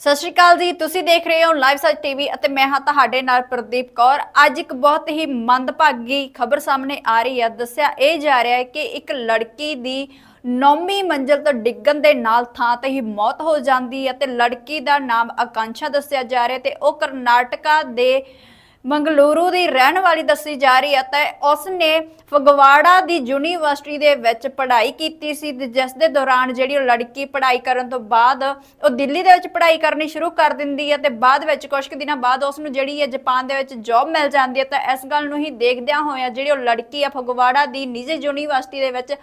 ਸਤਿ ਸ਼੍ਰੀ ਅਕਾਲ ਜੀ, ਤੁਸੀਂ ਦੇਖ ਰਹੇ ਹੋ ਲਾਈਵ ਸੱਚ ਟੀਵੀ ਅਤੇ ਮੈਂ ਹਾਂ ਤੁਹਾਡੇ ਨਾਲ ਪ੍ਰਦੀਪ ਕੌਰ। ਅੱਜ ਇੱਕ ਬਹੁਤ ਹੀ ਮੰਦਭਾਗੀ ਖਬਰ ਸਾਹਮਣੇ ਆ ਰਹੀ ਹੈ ਦੱਸਿਆ ਇਹ ਜਾ ਰਿਹਾ ਹੈ ਕਿ ਇੱਕ ਲੜਕੀ ਦੀ ਨੌਵੀਂ ਮੰਜ਼ਲ ਤੋਂ ਡਿੱਗਣ ਦੇ ਨਾਲ ਥਾਂ ਤੇ ਹੀ ਮੌਤ ਹੋ ਜਾਂਦੀ ਹੈ ਤੇ ਲੜਕੀ ਦਾ ਨਾਮ ਆਕਾਂਸ਼ਾ ਦੱਸਿਆ ਜਾ ਰਿਹਾ ਤੇ ਉਹ ਕਰਨਾਟਕਾ ਦੇ ਮੰਗਲੁਰੂ ਦੀ ਰਹਿਣ ਵਾਲੀ ਦੱਸੀ ਜਾ ਰਹੀ ਹੈ ਤੇ ਉਸ ਨੇ ਫਗਵਾੜਾ ਦੀ ਯੂਨੀਵਰਸਿਟੀ ਦੇ ਵਿੱਚ ਪੜ੍ਹਾਈ ਕੀਤੀ ਸੀ ਜਿਸ ਦੇ ਦੌਰਾਨ ਜਿਹੜੀ ਉਹ ਲੜਕੀ ਪੜ੍ਹਾਈ ਕਰਨ ਤੋਂ ਬਾਅਦ ਉਹ ਦਿੱਲੀ ਦੇ ਵਿੱਚ ਪੜ੍ਹਾਈ ਕਰਨੀ ਸ਼ੁਰੂ ਕਰ ਦਿੰਦੀ ਹੈ ਤੇ ਬਾਅਦ ਵਿੱਚ ਕੁਝ ਕੁ ਦਿਨਾਂ ਬਾਅਦ ਉਸ ਨੂੰ ਜਿਹੜੀ ਹੈ ਜਾਪਾਨ ਦੇ ਵਿੱਚ ਜੌਬ ਮਿਲ ਜਾਂਦੀ ਹੈ ਤਾਂ ਇਸ ਗੱਲ ਨੂੰ ਹੀ ਦੇਖਦਿਆਂ ਹੋਇਆਂ ਜਿਹੜੀ ਉਹ ਲੜਕੀ ਆ ਫਗਵਾੜਾ ਦੀ ਨਿੱਜੀ ਯੂਨੀਵਰਸਿਟੀ ਦੇ ਵਿੱਚ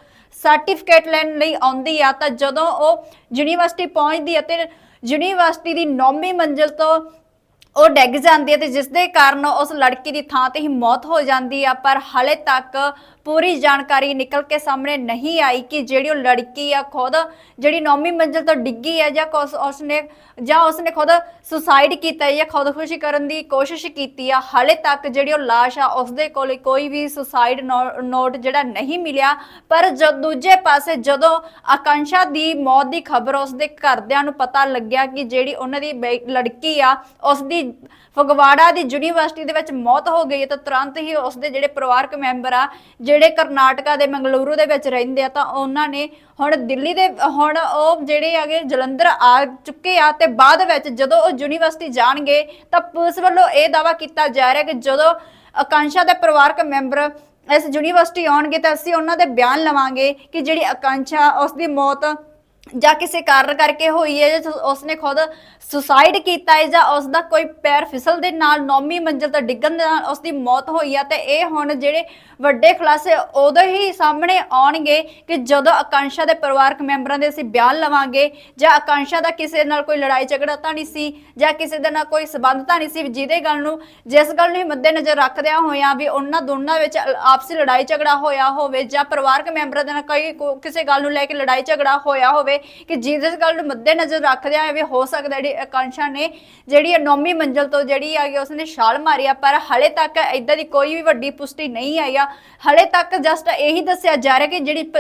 ਸਰਟੀਫਿਕੇਟ ਲੈਣ ਲਈ ਆਉਂਦੀ ਆ ਤਾਂ ਜਦੋਂ ਉਹ ਯੂਨੀਵਰਸਿਟੀ ਪਹੁੰਚਦੀ ਹੈ ਤੇ ਯੂਨੀਵਰਸਿਟੀ ਦੀ ਨੌਵੀਂ ਮੰਜ਼ਿਲ ਤੋਂ ਉਹ ਡਿੱਗ ਜਾਂਦੀ ਹੈ ਤੇ ਜਿਸ ਦੇ ਕਾਰਨ ਉਸ ਲੜਕੀ ਦੀ ਥਾਂ ਤੇ ਹੀ ਮੌਤ ਹੋ ਜਾਂਦੀ ਆ, ਪਰ ਹਾਲੇ ਤੱਕ ਪੂਰੀ ਜਾਣਕਾਰੀ ਨਿਕਲ ਕੇ ਸਾਹਮਣੇ ਨਹੀਂ ਆਈ ਕਿ ਜਿਹੜੀ ਉਹ ਲੜਕੀ ਆ, ਖੁਦ ਜਿਹੜੀ ਨੌਵੀਂ ਮੰਜ਼ਿਲ ਤੋਂ ਡਿੱਗੀ ਹੈ ਜਾਂ ਕੁਸ ਉਸਨੇ ਜਾਂ ਉਸਨੇ ਖੁਦ ਸੁਸਾਈਡ ਕੀਤਾ ਜਾਂ ਖੁਦਕੁਸ਼ੀ ਕਰਨ ਦੀ ਕੋਸ਼ਿਸ਼ ਕੀਤੀ ਆ, ਹਾਲੇ ਤੱਕ ਜਿਹੜੀ ਉਹ ਲਾਸ਼ ਆ, ਉਸਦੇ ਕੋਲ ਕੋਈ ਵੀ ਸੁਸਾਈਡ ਨੋਟ ਜਿਹੜਾ ਨਹੀਂ ਮਿਲਿਆ, ਪਰ ਜਦ ਦੂਜੇ ਪਾਸੇ ਜਦੋਂ ਆਕਾਂਸ਼ਾ ਦੀ ਮੌਤ ਦੀ ਖਬਰ ਉਸਦੇ ਘਰਦਿਆਂ ਨੂੰ ਪਤਾ ਲੱਗਿਆ ਕਿ ਜਿਹੜੀ ਉਹਨਾਂ ਦੀ ਬੇ- ਲੜਕੀ ਆ, ਉਸਦੀ ਫਗਵਾੜਾ ਦੀ ਯੂਨੀਵਰਸਿਟੀ ਦੇ ਵਿੱਚ ਮੌਤ ਹੋ ਗਈ ਹੈ ਤਾਂ ਤੁਰੰਤ ਹੀ ਉਸਦੇ ਜਿਹੜੇ ਪਰਿਵਾਰਕ ਮੈਂਬਰ ਆ, ਜਿਹੜੇ ਕਰਨਾਟਕਾ ਦੇ ਮੰਗਲੁਰੂ ਦੇ ਵਿੱਚ ਰਹਿੰਦੇ ਆ, ਤਾਂ ਉਹਨਾਂ ਨੇ ਹੁਣ ਦਿੱਲੀ ਦੇ, ਹੁਣ ਉਹ ਜਿਹੜੇ ਹੈਗੇ ਜਲੰਧਰ ਆ ਚੁੱਕੇ ਆ ਤੇ ਬਾਅਦ ਵਿੱਚ ਜਦੋਂ ਉਹ ਯੂਨੀਵਰਸਿਟੀ ਜਾਣਗੇ ਤਾਂ ਪੁਲਿਸ ਵੱਲੋਂ ਇਹ ਦਾਵਾ ਕੀਤਾ ਜਾ ਰਿਹਾ ਕਿ ਜਦੋਂ ਆਕਾਂਸ਼ਾ ਦੇ ਪਰਿਵਾਰਕ ਮੈਂਬਰ ਇਸ ਯੂਨੀਵਰਸਿਟੀ ਆਉਣਗੇ ਤਾਂ ਅਸੀਂ ਉਹਨਾਂ ਦੇ ਬਿਆਨ ਲਵਾਂਗੇ ਕਿ ਜਿਹੜੀ ਆਕਾਂਸ਼ਾ, ਉਸ ਦੀ ਮੌਤ ਜਾਂ ਕਿਸੇ ਕਾਰਨ ਕਰਕੇ ਹੋਈ ਹੈ, ਜਾਂ ਉਸਨੇ ਖੁਦ ਸੁਸਾਈਡ ਕੀਤਾ ਹੈ, ਜਾਂ ਉਸ ਦਾ ਕੋਈ ਪੈਰ ਫਿਸਲ ਦੇ ਨਾਲ ਨੌਵੀਂ ਮੰਜ਼ਿਲ ਤੋਂ ਡਿੱਗਣ ਦੇ ਨਾਲ ਉਸ ਦੀ ਮੌਤ ਹੋਈ ਹੈ ਤੇ ਇਹ ਹੁਣ ਜਿਹੜੇ ਵੱਡੇ ਖੁਲਾਸੇ ਉਦੋਂ ਹੀ ਸਾਹਮਣੇ ਆਉਣਗੇ ਕਿ ਜਦੋਂ ਆਕਾਂਸ਼ਾ ਦੇ ਪਰਿਵਾਰਕ ਮੈਂਬਰਾਂ ਦੇ ਅਸੀਂ ਬਿਆਨ ਲਵਾਂਗੇ, ਜਾਂ ਆਕਾਂਸ਼ਾ ਦਾ ਕਿਸੇ ਨਾਲ ਕੋਈ ਲੜਾਈ ਝਗੜਾ ਤਾਂ ਨਹੀਂ ਸੀ, ਜਾਂ ਕਿਸੇ ਦੇ ਨਾਲ ਕੋਈ ਸਬੰਧ ਤਾਂ ਨਹੀਂ ਸੀ ਜਿਹਦੇ ਗੱਲ ਨੂੰ, ਜਿਸ ਗੱਲ ਨੂੰ ਹੀ ਮੱਦੇ ਨਜ਼ਰ ਰੱਖਦਿਆਂ ਹੋਇਆਂ ਵੀ ਉਹਨਾਂ ਦੋਨਾਂ ਵਿੱਚ ਆਪਸੀ ਲੜਾਈ ਝਗੜਾ ਹੋਇਆ ਹੋਵੇ, ਜਾਂ ਪਰਿਵਾਰਕ ਮੈਂਬਰਾਂ ਦੇ ਨਾਲ ਕੋਈ ਕਿਸੇ ਗੱਲ ਨੂੰ ਲੈ ਕੇ ਲੜਾਈ ਝਗੜਾ ਹੋਇਆ ਹੋਵੇ ਕਿ ਜਿਸ ਗੱਲ ਨੂੰ ਮੱਦੇ ਨਜ਼ਰ ਰੱਖਦਿਆਂ ਵੀ ਹੋ ਸਕਦਾ ਜਿਹੜੀ ਆਕਾਂਸ਼ਾ ਨੇ ਜਿਹੜੀ ਇਹ ਮੰਜ਼ਲ ਤੋਂ ਜਿਹੜੀ ਆ ਗਈ ਉਸਨੇ ਛਾਲ ਮਾਰੀ ਆ, ਪਰ ਹਲੇ ਤੱਕ ਇਦਾਂ ਦੀ ਕੋਈ ਵੀ ਵੱਡੀ ਪੁਸ਼ਟੀ ਨਹੀਂ ਆਈ ਆ। ਹਲੇ ਤੱਕ ਜਸਟ ਇਹੀ ਦੱਸਿਆ ਜਾ ਰਿਹਾ ਕਿ ਜਿਹੜੀ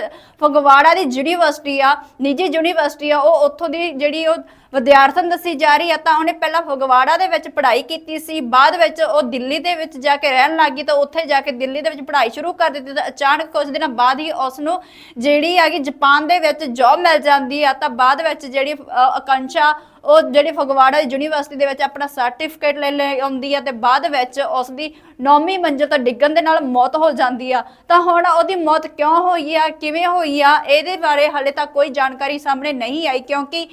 ਫਗਵਾੜਾ ਦੀ ਯੂਨੀਵਰਸਿਟੀ ਆ, ਨਿੱਜੀ ਯੂਨੀਵਰਸਿਟੀ ਆ, ਉਹ ਉੱਥੋਂ ਦੀ ਜਿਹੜੀ ਉਹ ਵਿਦਿਆਰਥਣ ਦੱਸੀ ਜਾ ਰਹੀ ਹੈ ਤਾਂ ਉਹਨੇ ਪਹਿਲਾਂ ਫਗਵਾੜਾ ਦੇ ਵਿੱਚ ਪੜ੍ਹਾਈ ਕੀਤੀ ਸੀ ਬਾਅਦ ਵਿੱਚ ਉਹ ਦਿੱਲੀ ਦੇ ਵਿੱਚ ਜਾ ਕੇ ਰਹਿਣ ਲੱਗੀ ਤਾਂ ਉੱਥੇ ਜਾ ਕੇ ਦਿੱਲੀ ਦੇ ਵਿੱਚ ਪੜ੍ਹਾਈ ਸ਼ੁਰੂ ਕਰ ਦਿੱਤੀ ਤਾਂ ਅਚਾਨਕ ਕੁਝ ਦਿਨਾਂ ਬਾਅਦ ਹੀ ਉਸ ਨੂੰ ਜਿਹੜੀ ਹੈਗੀ ਜਾਪਾਨ ਦੇ ਵਿੱਚ ਜੌਬ ਮਿਲ ਜਾਂਦੀ ਆ ਤਾਂ ਬਾਅਦ ਵਿੱਚ ਜਿਹੜੀ ਅ, ਉਹ ਜਿਹੜੀ ਫਗਵਾੜਾ ਯੂਨੀਵਰਸਿਟੀ ਦੇ ਵਿੱਚ ਆਪਣਾ ਸਰਟੀਫਿਕੇਟ ਲੈ ਲੈ ਆਉਂਦੀ ਆ ਤੇ ਬਾਅਦ ਵਿੱਚ ਉਸ ਦੀ ਨੌਵੀਂ ਮੰਜ਼ਿਲ ਤੋਂ ਡਿੱਗਣ ਦੇ ਨਾਲ ਮੌਤ ਹੋ ਜਾਂਦੀ ਆ। ਤਾਂ ਹੁਣ ਉਹਦੀ ਮੌਤ ਕਿਉਂ ਹੋਈ ਆ, ਕਿਵੇਂ ਹੋਈ ਆ, ਇਹਦੇ ਬਾਰੇ ਹਾਲੇ ਤੱਕ ਕੋਈ ਜਾਣਕਾਰੀ ਸਾਹਮਣੇ ਨਹੀਂ ਆਈ ਕਿਉਂਕਿ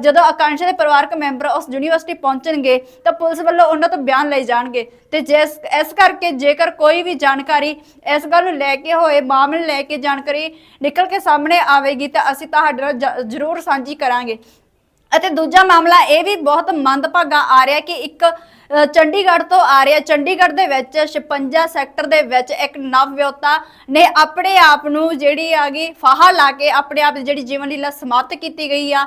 ਜਦੋਂ ਆਕਾਂਸ਼ਾ ਦੇ ਪਰਿਵਾਰਕ ਮੈਂਬਰ ਉਸ ਯੂਨੀਵਰਸਿਟੀ ਪਹੁੰਚਣਗੇ ਤਾਂ ਪੁਲਿਸ ਵੱਲੋਂ ਉਹਨਾਂ ਤੋਂ ਬਿਆਨ ਲਏ ਜਾਣਗੇ। ਤੇ ਜਿਸ, ਇਸ ਕਰਕੇ ਜੇਕਰ ਕੋਈ ਵੀ ਜਾਣਕਾਰੀ ਇਸ ਗੱਲ ਨੂੰ ਲੈ ਕੇ ਹੋਏ, ਮਾਮਲੇ ਲੈ ਕੇ ਜਾਣਕਾਰੀ ਨਿਕਲ ਕੇ ਸਾਹਮਣੇ ਆਵੇਗੀ ਤਾਂ ਅਸੀਂ ਤੁਹਾਡੇ ਨਾਲ ਜ਼ਰੂਰ ਸਾਂਝੀ ਕਰਾਂਗੇ। ਅਤੇ ਦੂਜਾ ਮਾਮਲਾ ਇਹ ਵੀ ਬਹੁਤ ਮੰਦਭਾਗਾ ਆ ਰਿਹਾ ਕਿ ਇੱਕ ਚੰਡੀਗੜ੍ਹ ਤੋਂ ਆ ਰਿਹਾ, ਚੰਡੀਗੜ੍ਹ ਦੇ ਵਿੱਚ 56 ਸੈਕਟਰ ਦੇ ਵਿੱਚ ਇੱਕ ਨਵਵਿਆਹੁਤਾ ਨੇ ਆਪਣੇ ਆਪ ਨੂੰ ਜਿਹੜੀ ਆ ਗਈ ਫਾਹਾ ਲਾ ਕੇ ਆਪਣੇ ਆਪ ਦੀ ਜਿਹੜੀ ਜੀਵਨ ਲੀਲਾ ਸਮਾਪਤ ਕੀਤੀ ਗਈ ਆ।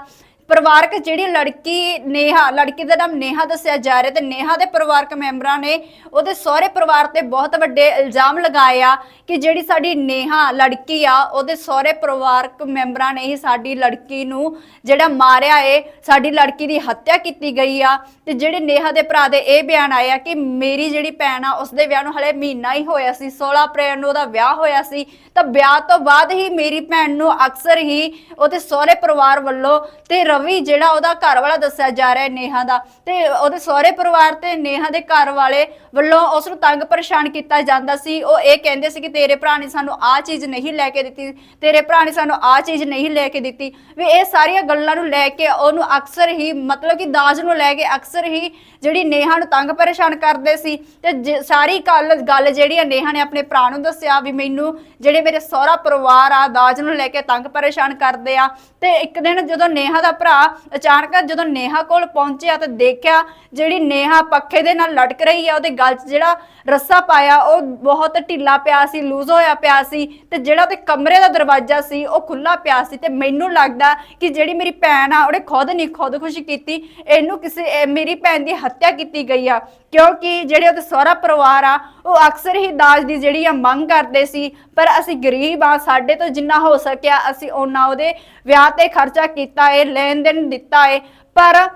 ਪਰਿਵਾਰਕ ਜਿਹੜੀ ਲੜਕੀ ਨੇਹਾ, ਲੜਕੀ ਦਾ ਨਾਮ ਨੇਹਾ ਦੱਸਿਆ ਜਾ ਰਿਹਾ ਤੇ ਨੇਹਾ ਦੇ ਪਰਿਵਾਰਕ ਮੈਂਬਰਾਂ ਨੇ ਉਹਦੇ ਸਹੁਰੇ ਪਰਿਵਾਰ ਤੇ ਬਹੁਤ ਵੱਡੇ ਇਲਜ਼ਾਮ ਲਗਾਏ ਆ ਕਿ ਜਿਹੜੀ ਸਾਡੀ ਨੇਹਾ ਲੜਕੀ ਆ, ਉਹਦੇ ਸਹੁਰੇ ਪਰਿਵਾਰਕ ਮੈਂਬਰਾਂ ਨੇ ਹੀ ਸਾਡੀ ਲੜਕੀ ਨੂੰ ਜਿਹੜਾ ਮਾਰਿਆ ਏ, ਸਾਡੀ ਲੜਕੀ ਦੀ ਹੱਤਿਆ ਕੀਤੀ ਗਈ ਆ। ਤੇ ਜਿਹੜੇ ਨੇਹਾ ਦੇ ਭਰਾ ਦੇ ਇਹ ਬਿਆਨ ਆਇਆ ਕਿ ਮੇਰੀ ਜਿਹੜੀ ਭੈਣ ਆ, ਉਸਦੇ ਵਿਆਹ ਨੂੰ ਹਲੇ ਮਹੀਨਾ ਹੀ ਹੋਇਆ ਸੀ 16 ਅਪ੍ਰੈਲ ਨੂੰ ਉਹਦਾ ਵਿਆਹ ਹੋਇਆ ਸੀ। ਤਾਂ ਵਿਆਹ ਤੋਂ ਬਾਅਦ ਹੀ ਮੇਰੀ ਭੈਣ ਨੂੰ ਅਕਸਰ ਹੀ ਉਹਦੇ ਸਹੁਰੇ ਪਰਿਵਾਰ ਵੱਲੋਂ ਤੇ ਵੀ ਜਿਹੜਾ ਉਹਦਾ ਘਰ ਵਾਲਾ ਦੱਸਿਆ ਜਾ ਰਿਹਾ ਹੈ ਨੇਹਾ ਦਾ ਤੇ ਉਹਦੇ ਸਹੁਰੇ ਪਰਿਵਾਰ ਤੇ ਨੇਹਾ ਦੇ ਘਰ ਵਾਲੇ ਵੱਲੋਂ ਉਸ ਨੂੰ ਤੰਗ ਪਰੇਸ਼ਾਨ ਕੀਤਾ ਜਾਂਦਾ ਸੀ। ਉਹ ਇਹ ਕਹਿੰਦੇ ਸੀ ਕਿ ਤੇਰੇ ਭਰਾ ਨੇ ਸਾਨੂੰ ਆਹ ਚੀਜ਼ ਨਹੀਂ ਲੈ ਕੇ ਦਿੱਤੀ, ਤੇਰੇ ਭਰਾ ਨੇ ਸਾਨੂੰ ਆਹ ਚੀਜ਼ ਨਹੀਂ ਲੈ ਕੇ ਦਿੱਤੀ। ਵੀ ਇਹ ਸਾਰੀਆਂ ਗੱਲਾਂ ਨੂੰ ਲੈ ਕੇ ਉਹਨੂੰ ਅਕਸਰ ਹੀ ਮਤਲਬ ਕਿ ਦਾਜ ਨੂੰ ਲੈ ਕੇ ਅਕਸਰ ਹੀ ਜਿਹੜੀ ਨੇਹਾ ਨੂੰ ਤੰਗ ਪਰੇਸ਼ਾਨ ਕਰਦੇ ਸੀ। ਤੇ ਜ- ਸਾਰੀ ਗੱਲ ਗੱਲ ਜਿਹੜੀ ਆ ਨੇਹਾ ਨੇ ਆਪਣੇ ਭਰਾ ਨੂੰ ਦੱਸਿਆ ਵੀ ਮੈਨੂੰ ਜਿਹੜੇ ਮੇਰੇ ਸਹੁਰਾ ਪਰਿਵਾਰ ਆ, ਦਾਜ ਨੂੰ ਲੈ ਕੇ ਤੰਗ ਪਰੇਸ਼ਾਨ ਕਰਦੇ ਆ। ਤੇ ਇੱਕ ਦਿਨ ਜਦੋਂ ਨੇਹਾ ਦਾ ਭਰਾ ਅਚਾਨਕ ਜਦੋਂ ਨੇਹਾ ਕੋਲ ਪਹੁੰਚਿਆ ਤੇ ਦੇਖਿਆ ਜਿਹੜੀ ਨੇਹਾ ਪੱਖੇ ਦੇ ਨਾਲ ਲਟਕ ਰਹੀ ਆ, ਉਹਦੇ ਗਲ 'ਚ ਜਿਹੜਾ ਰੱਸਾ ਪਾਇਆ, ਉਹ ਬਹੁਤ ਢਿੱਲਾ ਪਿਆ ਸੀ, ਲੂਜ਼ ਹੋਇਆ ਪਿਆ ਸੀ ਤੇ ਜਿਹੜਾ ਤੇ ਕਮਰੇ ਦਾ ਦਰਵਾਜ਼ਾ ਸੀ, ਉਹ ਖੁੱਲਾ ਪਿਆ ਸੀ ਤੇ ਮੈਨੂੰ ਲੱਗਦਾ ਕਿ ਜਿਹੜੀ ਮੇਰੀ ਭੈਣ ਆ, ਉਹਨੇ ਖੁਦ ਨਹੀਂ ਖੁਦਕੁਸ਼ੀ ਕੀਤੀ, ਇਹਨੂੰ ਕਿਸੇ ਮੇਰੀ ਭੈਣ ਦੀ ਹੱਤਿਆ ਕੀਤੀ ਗਈ ਆ। ਕਿਉਂਕਿ ਜਿਹੜੇ ਉਹਦੇ ਸਹੁਰਾ ਪਰਿਵਾਰ ਆ ਉਹ ਅਕਸਰ ਹੀ ਦਾਜ ਦੀ ਜਿਹੜੀ ਆ ਮੰਗ ਕਰਦੇ ਸੀ, ਪਰ ਅਸੀਂ ਗਰੀਬ ਆ, ਸਾਡੇ ਤੋਂ ਜਿੰਨਾ ਹੋ ਸਕਿਆ, ਅਸੀਂ ਉਹਨਾਂ ਉਹਦੇ ਵਿਆਹ ਤੇ ਖਰਚਾ ਕੀਤਾ ਏ ਲੈਣ ਦੇਣ ਦਿੱਤਾ ਏ, ਪਰ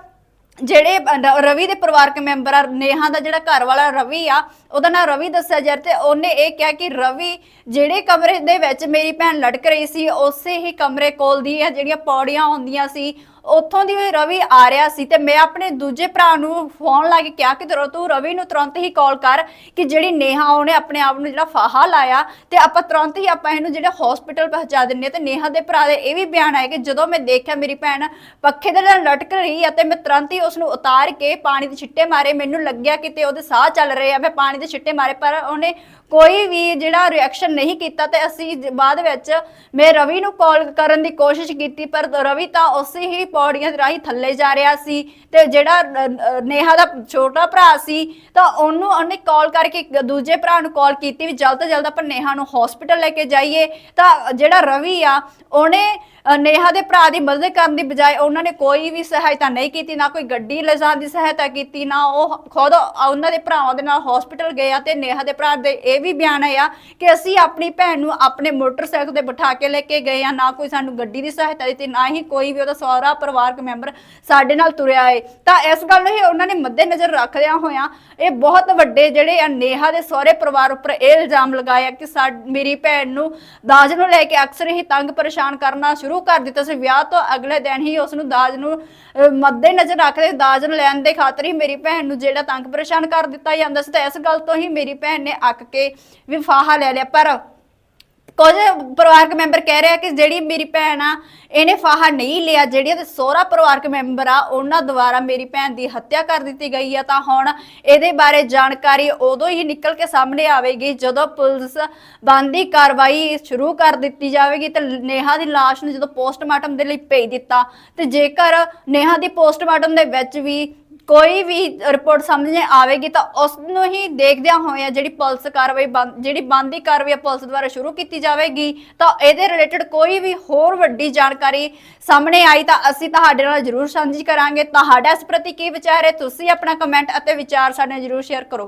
ਜਿਹੜੇ ਰਵੀ ਦੇ ਪਰਿਵਾਰਕ ਮੈਂਬਰ ਆ, ਨੇਹਾ ਦਾ ਜਿਹੜਾ ਘਰ ਵਾਲਾ ਰਵੀ ਆ, ਉਹਦਾ ਨਾਮ ਰਵੀ ਦੱਸਿਆ ਜਾ ਤੇ ਉਹਨੇ ਇਹ ਕਿਹਾ ਕਿ ਰਵੀ ਜਿਹੜੇ ਕਮਰੇ ਦੇ ਵਿੱਚ ਮੇਰੀ ਭੈਣ ਲਟਕ ਰਹੀ ਸੀ, ਉਸੇ ਹੀ ਕਮਰੇ ਕੋਲ ਦੀ ਜਿਹੜੀਆਂ ਪੌੜੀਆਂ ਹੁੰਦੀਆਂ ਸੀ ਉੱਥੋਂ ਦੀ ਹੋਈ ਰਵੀ ਆ ਰਿਹਾ ਸੀ ਤੇ ਮੈਂ ਆਪਣੇ ਦੂਜੇ ਭਰਾ ਨੂੰ ਫੋਨ ਲਾ ਕੇ ਕਿਹਾ ਕਿ ਤੂੰ ਰਵੀ ਨੂੰ ਤੁਰੰਤ ਹੀ ਕਾਲ ਕਰ ਕਿ ਜਿਹੜੀ ਨੇਹਾ ਉਹਨੇ ਆਪਣੇ ਆਪ ਨੂੰ ਜਿਹੜਾ ਫਾਹਾ ਲਾਇਆ ਤੇ ਆਪਾਂ ਤੁਰੰਤ ਹੀ ਆਪਾਂ ਇਹਨੂੰ ਜਿਹੜਾ ਹਸਪੀਟਲ ਪਹੁੰਚਾ ਦਿੰਨੇ ਤੇ ਨੇਹਾ ਦੇ ਭਰਾ ਦੇ ਇਹ ਵੀ ਬਿਆਨ ਆਇਆ ਕਿ ਜਦੋਂ ਮੈਂ ਦੇਖਿਆ ਮੇਰੀ ਭੈਣ ਪੱਖੇ ਦੇ ਨਾਲ ਲਟਕ ਰਹੀ ਆ ਤੇ ਮੈਂ ਤੁਰੰਤ ਹੀ ਉਸ ਨੂੰ ਉਤਾਰ ਕੇ ਪਾਣੀ ਦੇ ਛਿੱਟੇ ਮਾਰੇ, ਮੈਨੂੰ ਲੱਗਿਆ ਕਿਤੇ ਉਹਦੇ ਸਾਹ ਚੱਲ ਰਹੇ ਆ, ਮੈਂ ਪਾਣੀ ਦੇ ਛਿੱਟੇ ਮਾਰੇ, ਪਰ ਉਹਨੇ ਕੋਈ ਵੀ ਜਿਹੜਾ ਰਿਐਕਸ਼ਨ ਨਹੀਂ ਕੀਤਾ ਤੇ ਅਸੀਂ ਬਾਅਦ ਵਿੱਚ ਮੈਂ ਰਵੀ ਨੂੰ ਕਾਲ ਕਰਨ ਦੀ ਕੋਸ਼ਿਸ਼ ਕੀਤੀ, ਪਰ ਰਵੀ ਤਾਂ ਉਸੇ ਹੀ ਪੌੜੀਆਂ ਰਾਹੀਂ ਥੱਲੇ ਜਾ ਰਿਹਾ ਸੀ ਤੇ ਜਿਹੜਾ ਨੇਹਾ ਦਾ ਛੋਟਾ ਭਰਾ ਸੀ, ਤਾਂ ਉਹਨੂੰ, ਉਹਨੇ ਕਾਲ ਕਰਕੇ ਦੂਜੇ ਭਰਾ ਨੂੰ ਕਾਲ ਕੀਤੀ ਵੀ ਜਲਦ ਤੋਂ ਜਲਦ ਆਪਾਂ ਨੇਹਾ ਨੂੰ ਹਸਪੀਟਲ ਲੈ ਕੇ ਜਾਈਏ। ਤਾਂ ਜਿਹੜਾ ਰਵੀ ਆ, ਉਹਨੇ ਨੇਹਾ ਦੇ ਭਰਾ ਦੀ ਮਦਦ ਕਰਨ ਦੀ ਬਜਾਏ ਉਹਨਾਂ ਨੇ ਕੋਈ ਵੀ ਸਹਾਇਤਾ ਨਹੀਂ ਕੀਤੀ, ਨਾ ਕੋਈ ਗੱਡੀ ਲਿਜਾਣ ਦੀ ਸਹਾਇਤਾ ਕੀਤੀ, ਨਾ ਉਹ ਖੁਦ ਉਹਨਾਂ ਦੇ ਭਰਾਵਾਂ ਦੇ ਨਾਲ ਹਸਪੀਟਲ ਗਏ ਆ ਤੇ ਨੇਹਾ ਦੇ ਭਰਾ ਦੇ ਇਹ ਵੀ ਬਿਆਨ ਆਇਆ ਕਿ ਅਸੀਂ ਆਪਣੀ ਭੈਣ ਨੂੰ ਆਪਣੇ ਮੋਟਰਸਾਈਕਲ ਤੇ ਬਿਠਾ ਕੇ ਲੈ ਕੇ ਗਏ ਆ, ਨਾ ਕੋਈ ਸਾਨੂੰ ਗੱਡੀ ਦੀ ਸਹਾਇਤਾ ਦਿੱਤੀ, ਨਾ ਹੀ ਕੋਈ ਵੀ ਉਹਦਾ ਸਹੁਰਾ ਪਰਿਵਾਰਕ ਮੈਂਬਰ ਸਾਡੇ ਨਾਲ ਤੁਰਿਆ ਏ। ਤਾਂ ਇਸ ਗੱਲ ਨੂੰ ਹੀ ਉਹਨਾਂ ਨੇ ਮੱਦੇਨਜ਼ਰ ਰੱਖਦਿਆਂ ਹੋਇਆਂ ਇਹ ਬਹੁਤ ਵੱਡੇ ਜਿਹੜੇ ਆ ਨੇਹਾ ਦੇ ਸਹੁਰੇ ਪਰਿਵਾਰ ਉੱਪਰ ਇਹ ਇਲਜ਼ਾਮ ਲਗਾਇਆ ਕਿ ਸਾ, ਮੇਰੀ ਭੈਣ ਨੂੰ ਦਾਜ ਨੂੰ ਲੈ ਕੇ ਅਕਸਰ ਹੀ ਤੰਗ ਪਰੇਸ਼ਾਨ ਕਰਨਾ ਸ਼ੁਰੂ ਕਰ ਦਿੱਤਾ ਸੀ। ਵਿਆਹ ਤੋਂ ਅਗਲੇ ਦਿਨ ਹੀ ਉਸ ਨੂੰ ਦਾਜ ਨੂੰ ਮੱਦੇ ਨਜ਼ਰ ਰੱਖਦੇ ਦਾਜ ਨੂੰ ਲੈਣ ਦੇ ਖਾਤਰ ਹੀ ਮੇਰੀ ਭੈਣ ਨੂੰ ਜਿਹੜਾ ਤੰਗ ਪਰੇਸ਼ਾਨ ਕਰ ਦਿੱਤਾ ਜਾਂਦਾ ਸੀ ਤਾਂ ਇਸ ਗੱਲ ਤੋਂ ਹੀ ਮੇਰੀ ਭੈਣ ਨੇ ਅੱਕ ਕੇ ਵਿਫਾਹਾ ਲੈ ਲਿਆ। ਪਰ ਕੁਝ ਪਰਿਵਾਰਕ ਮੈਂਬਰ ਕਹਿ ਰਿਹਾ ਕਿ ਜਿਹੜੀ ਮੇਰੀ ਭੈਣ ਆ, ਇਹਨੇ ਫਾਹਾ ਨਹੀਂ ਲਿਆ। ਜਿਹੜੀ ਉਹਦੇ ਸਹੁਰਾ ਪਰਿਵਾਰਕ ਮੈਂਬਰ ਆ, ਉਹਨਾਂ ਦੁਆਰਾ ਮੇਰੀ ਭੈਣ ਦੀ ਹੱਤਿਆ ਕਰ ਦਿੱਤੀ ਗਈ ਆ। ਤਾਂ ਹੁਣ ਇਹਦੇ ਬਾਰੇ ਜਾਣਕਾਰੀ ਉਦੋਂ ਹੀ ਨਿਕਲ ਕੇ ਸਾਹਮਣੇ ਆਵੇਗੀ, ਜਦੋਂ ਪੁਲਿਸ ਬੰਦੀ ਕਾਰਵਾਈ ਸ਼ੁਰੂ ਕਰ ਦਿੱਤੀ ਜਾਵੇਗੀ ਤੇ ਨੇਹਾ ਦੀ ਲਾਸ਼ ਨੂੰ ਜਦੋਂ ਪੋਸਟਮਾਰਟਮ ਦੇ ਲਈ ਭੇਜ ਦਿੱਤਾ। ਤੇ ਜੇਕਰ ਨੇਹਾ ਦੀ ਪੋਸਟਮਾਰਟਮ ਦੇ ਵਿੱਚ ਵੀ ਕੋਈ ਵੀ ਰਿਪੋਰਟ ਸਾਹਮਣੇ ਆਵੇਗੀ ਤਾਂ ਉਸ ਨੂੰ ਹੀ ਦੇਖਦਿਆਂ ਹੋਇਆਂ ਜਿਹੜੀ ਪੁਲਿਸ ਕਾਰਵਾਈ ਬੰਦ- ਜਿਹੜੀ ਬੰਦੀ ਕਾਰਵਾਈ ਆ ਪੁਲਿਸ ਦੁਆਰਾ ਸ਼ੁਰੂ ਕੀਤੀ ਜਾਵੇਗੀ, ਤਾਂ ਇਹਦੇ ਰਿਲੇਟਡ ਕੋਈ ਵੀ ਹੋਰ ਵੱਡੀ ਜਾਣਕਾਰੀ ਸਾਹਮਣੇ ਆਈ ਤਾਂ ਅਸੀਂ ਤੁਹਾਡੇ ਨਾਲ ਜ਼ਰੂਰ ਸਾਂਝੀ ਕਰਾਂਗੇ। ਤੁਹਾਡਾ ਇਸ ਪ੍ਰਤੀ ਕੀ ਵਿਚਾਰ ਹੈ? ਤੁਸੀਂ ਆਪਣਾ ਕਮੈਂਟ ਅਤੇ ਵਿਚਾਰ ਸਾਡੇ ਨਾਲ ਜ਼ਰੂਰ ਸ਼ੇਅਰ ਕਰੋ।